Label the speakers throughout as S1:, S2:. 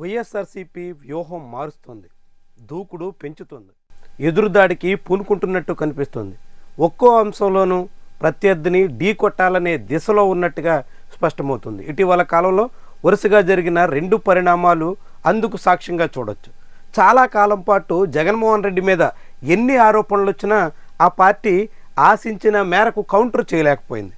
S1: వైఎస్ఆర్సీపీ వ్యూహం మారుస్తుంది. దూకుడు పెంచుతుంది. ఎదురుదాడికి పూనుకుంటున్నట్టు కనిపిస్తుంది. ఒక్కో అంశంలోనూ ప్రత్యర్థిని ఢీ కొట్టాలనే దిశలో ఉన్నట్టుగా స్పష్టమవుతుంది. ఇటీవల కాలంలో వరుసగా జరిగిన రెండు పరిణామాలు అందుకు సాక్ష్యంగా చూడొచ్చు. చాలా కాలం పాటు జగన్మోహన్ రెడ్డి మీద ఎన్ని ఆరోపణలు వచ్చినా ఆ పార్టీ ఆశించిన మేరకు కౌంటర్ చేయలేకపోయింది.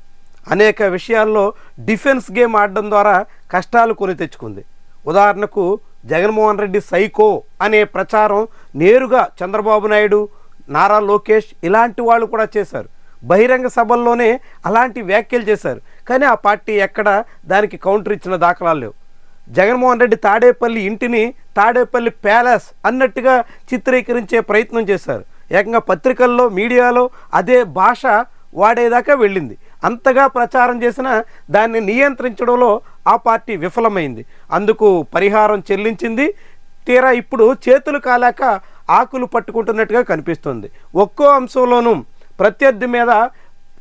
S1: అనేక విషయాల్లో డిఫెన్స్ గేమ్ ఆడడం ద్వారా కష్టాలు కొని తెచ్చుకుంది. ఉదాహరణకు జగన్మోహన్ రెడ్డి సైకో అనే ప్రచారం నేరుగా చంద్రబాబు నాయుడు నారా లోకేష్ ఇలాంటి వాళ్ళు కూడా చేశారు. బహిరంగ సభల్లోనే అలాంటి వ్యాఖ్యలు చేశారు. కానీ ఆ పార్టీ ఎక్కడ దానికి కౌంటర్ ఇచ్చిన దాఖలాలు లేవు. జగన్మోహన్ రెడ్డి తాడేపల్లి ఇంటిని తాడేపల్లి ప్యాలెస్ అన్నట్టుగా చిత్రీకరించే ప్రయత్నం చేశారు. ఏకంగా పత్రికల్లో మీడియాలో అదే భాష వాడేదాకా వెళ్ళింది. అంతగా ప్రచారం చేసినా దాన్ని నియంత్రించడంలో ఆ పార్టీ విఫలమైంది. అందుకు పరిహారం చెల్లించింది. తీరా ఇప్పుడు చేతులు కాలాక ఆకులు పట్టుకుంటున్నట్టుగా కనిపిస్తుంది. ఒక్కో అంశంలోనూ ప్రత్యర్థి మీద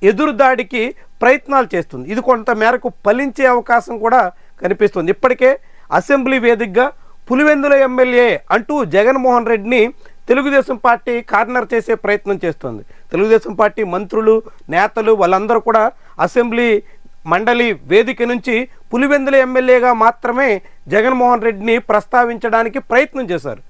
S1: ఎదురుదాడికి ప్రయత్నాలు చేస్తుంది. ఇది కొంత మేరకు ఫలించే అవకాశం కూడా కనిపిస్తుంది. ఇప్పటికే అసెంబ్లీ వేదికగా పులివెందుల ఎమ్మెల్యే అంటూ జగన్మోహన్ రెడ్డిని తెలుగుదేశం పార్టీ కార్నర్ చేసే ప్రయత్నం చేస్తుంది. తెలుగుదేశం పార్టీ మంత్రులు నేతలు వాళ్ళందరూ కూడా అసెంబ్లీ మండలి వేదిక నుంచి పులివెందుల ఎమ్మెల్యేగా మాత్రమే జగన్మోహన్ రెడ్డిని ప్రస్తావించడానికి ప్రయత్నం చేశారు.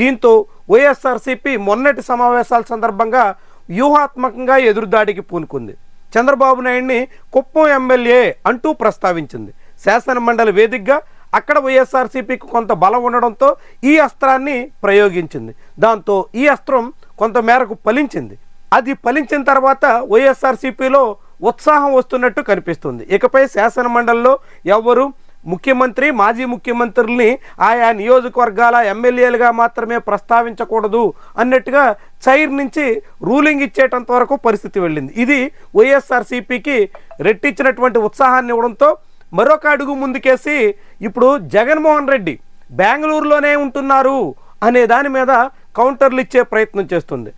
S1: దీంతో వైఎస్ఆర్సీపీ మొన్నటి సమావేశాల సందర్భంగా వ్యూహాత్మకంగా ఎదురుదాడికి పూనుకుంది. చంద్రబాబు నాయుడిని కుప్పం ఎమ్మెల్యే అంటూ ప్రస్తావించింది. శాసన మండలి వేదికగా అక్కడ వైఎస్ఆర్సీపీకి కొంత బలం ఉండడంతో ఈ అస్త్రాన్ని ప్రయోగించింది. దాంతో ఈ అస్త్రం కొంత మేరకు ఫలించింది. అది ఫలించిన తర్వాత వైఎస్ఆర్సీపీలో ఉత్సాహం వస్తున్నట్టు కనిపిస్తుంది. ఇకపై శాసన మండలిలో ఎవరు ముఖ్యమంత్రి మాజీ ముఖ్యమంత్రుల్ని ఆయా నియోజకవర్గాల ఎమ్మెల్యేలుగా మాత్రమే ప్రస్తావించకూడదు అన్నట్టుగా చైర్ నుంచి రూలింగ్ ఇచ్చేటంత వరకు పరిస్థితి వెళ్ళింది. ఇది వైఎస్ఆర్సీపీకి రెట్టించినటువంటి ఉత్సాహాన్ని ఇవ్వడంతో మరొక అడుగు ముందుకేసి ఇప్పుడు జగన్మోహన్ రెడ్డి బెంగళూరులోనే ఉంటున్నారు అనే దాని మీద కౌంటర్లు ఇచ్చే ప్రయత్నం చేస్తుంది.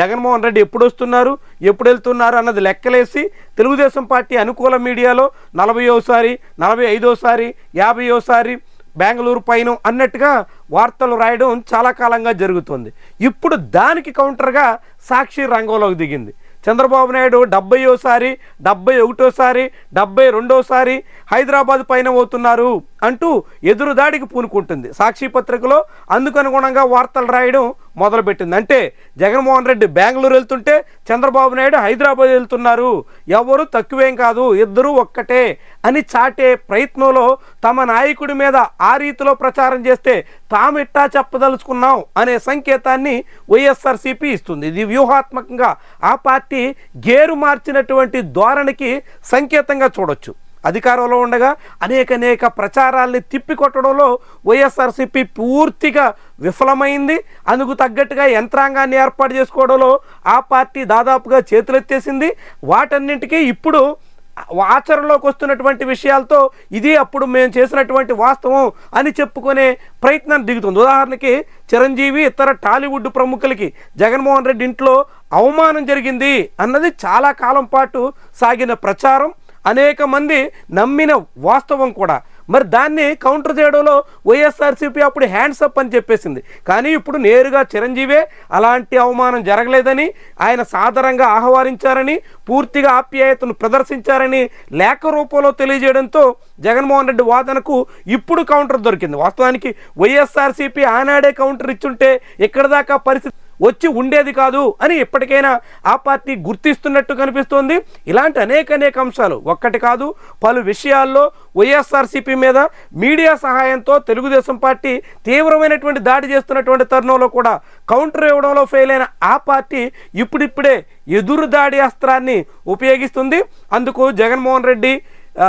S1: జగన్మోహన్ రెడ్డి ఎప్పుడు వస్తున్నారు ఎప్పుడు వెళ్తున్నారు అన్నది లెక్కలేసి తెలుగుదేశం పార్టీ అనుకూల మీడియాలో నలభైవసారి నలభై ఐదోసారి యాభైవసారి బెంగళూరు పైన అన్నట్టుగా వార్తలు రాయడం చాలా కాలంగా జరుగుతుంది. ఇప్పుడు దానికి కౌంటర్గా సాక్షి రంగంలోకి దిగింది. చంద్రబాబు నాయుడు డెబ్బైయోసారి డెబ్బై ఒకటోసారి డెబ్బై రెండోసారి హైదరాబాద్ పైన పోతున్నారు అంటూ ఎదురుదాడికి పూనుకుంటుంది. సాక్షి పత్రికలో అందుకు అనుగుణంగా వార్తలు రాయడం మొదలుపెట్టింది అంటే జగన్మోహన్ రెడ్డి బెంగళూరు వెళ్తుంటే చంద్రబాబు నాయుడు హైదరాబాద్ వెళ్తున్నారు. ఎవరు తక్కువేం కాదు ఇద్దరు ఒక్కటే అని చాటే ప్రయత్నంలో తమ నాయకుడి మీద ఆ రీతిలో ప్రచారం చేస్తే తాము ఇట్టా చెప్పదలుచుకున్నాం అనే సంకేతాన్ని వైఎస్ఆర్సీపీ ఇస్తుంది. ఇది వ్యూహాత్మకంగా ఆ పార్టీ గేరు మార్చినటువంటి ధోరణికి సంకేతంగా చూడొచ్చు. అధికారంలో ఉండగా అనేక అనేక ప్రచారాల్ని తిప్పికొట్టడంలో వైఎస్ఆర్సీపీ పూర్తిగా విఫలమైంది. అందుకు తగ్గట్టుగా యంత్రాంగాన్ని ఏర్పాటు చేసుకోవడంలో ఆ పార్టీ దాదాపుగా చేతులెత్తేసింది. వాటన్నింటికీ ఇప్పుడు ఆచరణలోకి వస్తున్నటువంటి విషయాలతో ఇది అప్పుడు మేము చేసినటువంటి వాస్తవం అని చెప్పుకునే ప్రయత్నం దిగుతుంది. ఉదాహరణకి చిరంజీవి ఇతర టాలీవుడ్ ప్రముఖులకి జగన్మోహన్ రెడ్డి ఇంట్లో అవమానం జరిగింది అన్నది చాలా కాలం పాటు సాగిన ప్రచారం. అనేక మంది నమ్మిన వాస్తవం కూడా. మరి దాన్ని కౌంటర్ చేయడంలో వైఎస్ఆర్సీపీ అప్పుడు హ్యాండ్స్ అప్ అని చెప్పేసింది. కానీ ఇప్పుడు నేరుగా చిరంజీవే అలాంటి అవమానం జరగలేదని ఆయన సాదరంగా ఆహ్వానించారని పూర్తిగా ఆప్యాయతను ప్రదర్శించారని లేఖ రూపంలో తెలియజేయడంతో జగన్మోహన్ రెడ్డి వాదనకు ఇప్పుడు కౌంటర్ దొరికింది. వాస్తవానికి వైఎస్ఆర్సీపీ ఆనాడే కౌంటర్ ఇచ్చుంటే ఎక్కడిదాకా దాకా పరిస్థితి వచ్చి ఉండేది కాదు అని ఇప్పటికైనా ఆ పార్టీ గుర్తిస్తున్నట్టు కనిపిస్తోంది. ఇలాంటి అనేక అనేక అంశాలు. ఒక్కటి కాదు పలు విషయాల్లో వైఎస్ఆర్సీపీ మీద మీడియా సహాయంతో తెలుగుదేశం పార్టీ తీవ్రమైనటువంటి దాడి చేస్తున్నటువంటి తరుణంలో కూడా కౌంటర్ ఇవ్వడంలో ఫెయిల్ అయిన ఆ పార్టీ ఇప్పుడిప్పుడే ఎదురు దాడి అస్త్రాన్ని ఉపయోగిస్తుంది. అందుకు జగన్మోహన్ రెడ్డి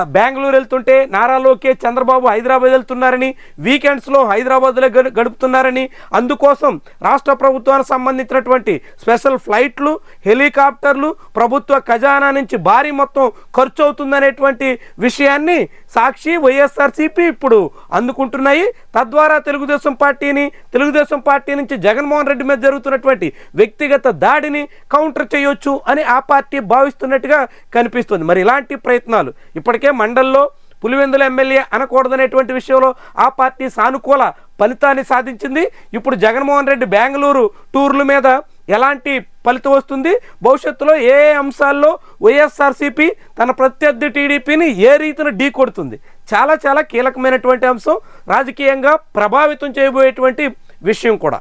S1: బెంగళూరు వెళ్తుంటే నారా లోకేష్ చంద్రబాబు హైదరాబాద్ వెళ్తున్నారని వీకెండ్స్లో హైదరాబాద్లో గడు గడుపుతున్నారని అందుకోసం రాష్ట్ర ప్రభుత్వానికి సంబంధించినటువంటి స్పెషల్ ఫ్లైట్లు హెలికాప్టర్లు ప్రభుత్వ ఖజానా నుంచి భారీ మొత్తం ఖర్చు అవుతుందనేటువంటి విషయాన్ని సాక్షి వైఎస్ఆర్సీపీ ఇప్పుడు అందుకుంటున్నాయి. తద్వారా తెలుగుదేశం పార్టీని తెలుగుదేశం పార్టీ నుంచి జగన్మోహన్ రెడ్డి మీద జరుగుతున్నటువంటి వ్యక్తిగత దాడిని కౌంటర్ చేయొచ్చు అని ఆ పార్టీ భావిస్తున్నట్టుగా కనిపిస్తుంది. మరి ఇలాంటి ప్రయత్నాలు ఇప్పటికే మండల్లో పులివెందుల ఎమ్మెల్యే అనకూడదనేటువంటి విషయంలో ఆ పార్టీ సానుకూల ఫలితాన్ని సాధించింది. ఇప్పుడు జగన్మోహన్ రెడ్డి బెంగళూరు టూర్ల మీద ఎలాంటి ఫలితం వస్తుంది? భవిష్యత్తులో ఏ అంశాల్లో వైఎస్ఆర్సీపీ తన ప్రత్యర్థి టీడీపీని ఏ రీతిన ఢీ కొడుతుంది? చాలా చాలా కీలకమైనటువంటి అంశం. రాజకీయంగా ప్రభావితం చేయబోయేటువంటి విషయం కూడా.